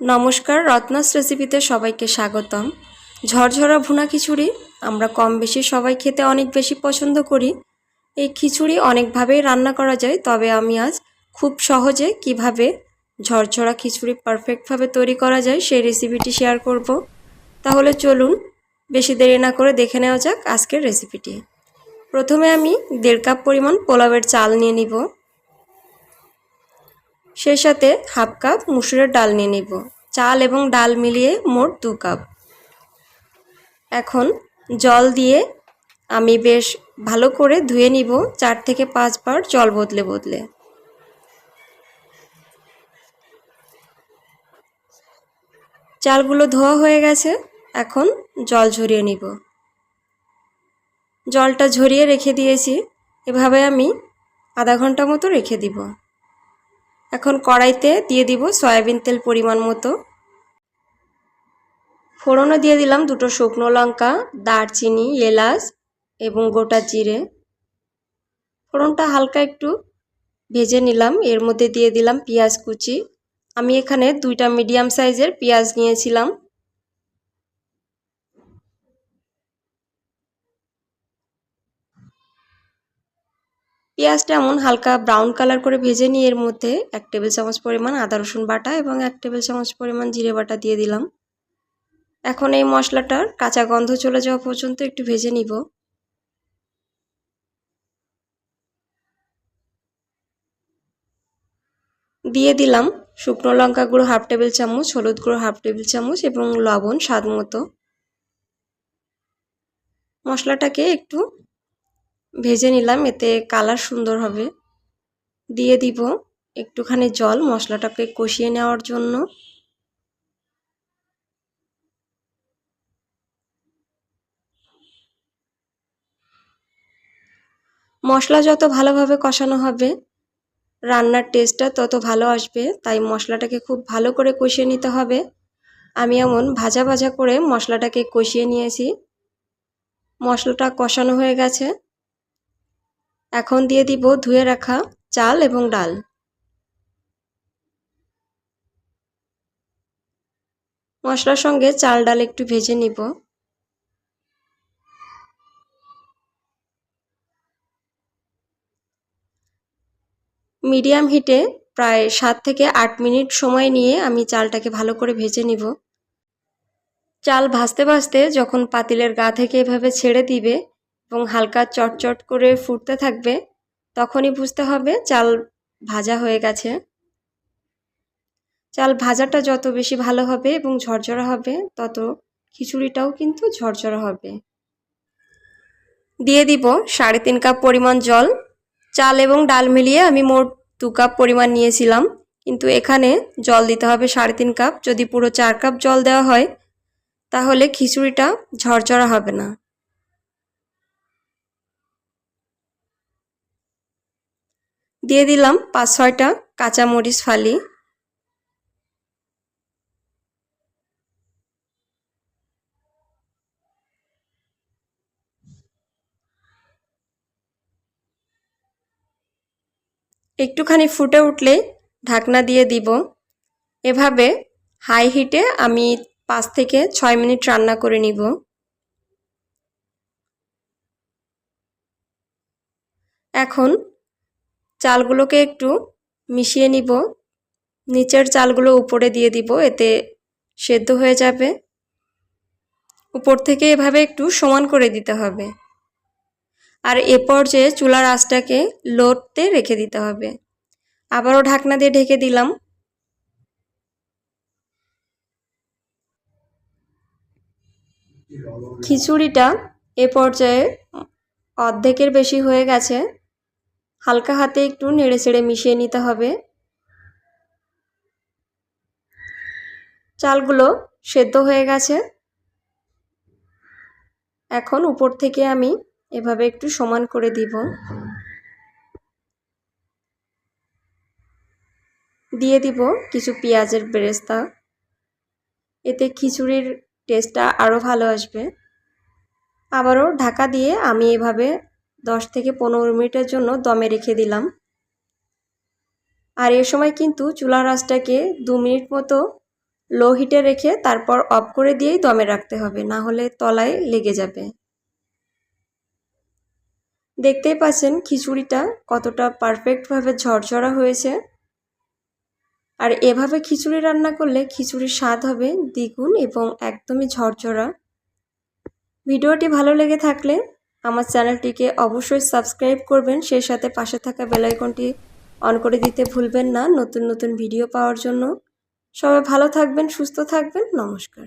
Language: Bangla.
নমস্কার, রত্নাস রেসিপিতে সবাইকে স্বাগতম। ঝরঝরা ভুনা খিচুড়ি আমরা কম বেশি সবাই খেতে অনেক বেশি পছন্দ করি। এই খিচুড়ি অনেকভাবেই রান্না করা যায়, তবে আমি আজ খুব সহজে কীভাবে ঝরঝরা খিচুড়ি পারফেক্টভাবে তৈরি করা যায় সেই রেসিপিটি শেয়ার করব। তাহলে চলুন বেশি দেরি না করে দেখে নেওয়া যাক আজকের রেসিপিটি। প্রথমে আমি দেড় কাপ পরিমাণ পোলাওয়ের চাল নিয়ে নিব। সেই সাথে হাফ কাপ মুসুরের ডাল নিয়ে নিব। চাল এবং ডাল মিলিয়ে মোট দু কাপ এখন জল দিয়ে আমি বেশ ভালো করে ধুয়ে নিব, চার থেকে পাঁচবার জল বদলে বদলে। চালগুলো ধোয়া হয়ে গেছে, এখন জল ঝরিয়ে নিব। জলটা ঝরিয়ে রেখে দিয়েছি, এভাবে আমি আধা ঘণ্টা মতো রেখে দিব। এখন কড়াইতে দিয়ে দিব সয়াবিন তেল পরিমাণ মতো। ফোড়নও দিয়ে দিলাম দুটো শুকনো লঙ্কা, দারচিনি, এলাচ এবং গোটা জিরে। ফোড়নটা হালকা একটু ভেজে নিলাম। এর মধ্যে দিয়ে দিলাম পেঁয়াজ কুচি। আমি এখানে দুইটা মিডিয়াম সাইজের পেঁয়াজ নিয়েছিলাম। পেঁয়াজটা এমন হালকা ব্রাউন কালার করে ভেজে নিয়ে এর মধ্যে এক টেবিল চামচ পরিমাণ আদা, রসুন বাটা এবং এক টেবিল চামচ পরিমাণ জিরে বাটা দিয়ে দিলাম। এখন এই মশলাটার কাঁচা গন্ধ চলে যাওয়া পর্যন্ত একটু ভেজে নিব। দিয়ে দিলাম শুকনো লঙ্কা গুঁড়ো হাফ টেবিল চামচ, হলুদ গুঁড়ো হাফ টেবিল চামচ এবং লবণ স্বাদ মতো। মশলাটাকে একটু ভেজে নিলাম, এতে কালার সুন্দর হবে। দিয়ে দিব একটুখানি জল মশলাটাকে কষিয়ে নেওয়ার জন্য। মশলা যত ভালোভাবে কষানো হবে, রান্নার টেস্টটা তত ভালো আসবে, তাই মশলাটাকে খুব ভালো করে কষিয়ে নিতে হবে। আমি এমন ভাজা ভাজা করে মশলাটাকে কষিয়ে নিয়েছি। মশলাটা কষানো হয়ে গেছে। এখন দিয়ে দিব ধুয়ে রাখা চাল এবং ডাল। মশলার সঙ্গে চাল ডাল একটু ভেজে নিব। মিডিয়াম হিটে প্রায় সাত থেকে আট মিনিট সময় নিয়ে আমি চালটাকে ভালো করে ভেজে নিব। চাল ভাজতে ভাজতে যখন পাতিলের গা থেকে এভাবে ছেড়ে দিবে এবং হালকা চটচট করে ফুটতে থাকবে, তখনই বুঝতে হবে চাল ভাজা হয়ে গেছে। চাল ভাজাটা যত বেশি ভালো হবে এবং ঝরঝরা হবে, তত খিচুড়িটাও কিন্তু ঝরঝরা হবে। দিয়ে দিব সাড়ে তিন কাপ পরিমাণ জল। চাল এবং ডাল মিলিয়ে আমি মোট দু কাপ পরিমাণ নিয়েছিলাম, কিন্তু এখানে জল দিতে হবে সাড়ে তিন কাপ। যদি পুরো চার কাপ জল দেওয়া হয়, তাহলে খিচুড়িটা ঝরঝরা হবে না। দিয়ে দিলাম পাঁচ ছয়টা কাঁচামরিচ ফালি। একটুখানি ফুটে উঠলে ঢাকনা দিয়ে দিব। এভাবে হাই হিটে আমি পাঁচ থেকে ছয় মিনিট রান্না করে নিব। এখন চালগুলোকে একটু মিশিয়ে নিব। নিচের চালগুলো উপরে দিয়ে দিব, এতে সেদ্ধ হয়ে যাবে। উপর থেকে এভাবে একটু সমান করে দিতে হবে। আর এ পর্যায়ে চুলার আঁচটাকে লোতে রেখে দিতে হবে। আবারও ঢাকনা দিয়ে ঢেকে দিলাম। খিচুড়িটা এ পর্যায়ে অর্ধেকের বেশি হয়ে গেছে। হালকা হাতে একটু নেড়ে চেড়ে মিশিয়ে নিতে হবে। চালগুলো সেদ্ধ হয়ে গেছে। এখন উপর থেকে আমি এভাবে একটু সমান করে দিব। দিয়ে দিব কিছু পেঁয়াজের বেরেস্তা। এতে খিচুড়ির টেস্টটা আরও ভালো আসবে। আবারও ঢাকা দিয়ে আমি এভাবে দশ থেকে পনেরো মিনিটের জন্য দমে রেখে দিলাম। আর এ সময় কিন্তু চুলার আঁচটাকে দু মিনিট মতো লো হিটে রেখে তারপর অফ করে দিয়েই দমে রাখতে হবে, না হলে তলায় লেগে যাবে। দেখতেই পাচ্ছেন খিচুড়িটা কতটা পারফেক্টভাবে ঝরঝরা হয়েছে। আর এভাবে খিচুড়ি রান্না করলে খিচুড়ির স্বাদ হবে দ্বিগুণ এবং একদমই ঝরঝরা। ভিডিওটি ভালো লেগে থাকলে আমার চ্যানেলটিকে অবশ্যই সাবস্ক্রাইব করবেন। সেই সাথে পাশে থাকা বেলাইকনটি অন করে দিতে ভুলবেন না। নতুন নতুন ভিডিও পাওয়ার জন্য। সবাই ভালো থাকবেন, সুস্থ থাকবেন। নমস্কার।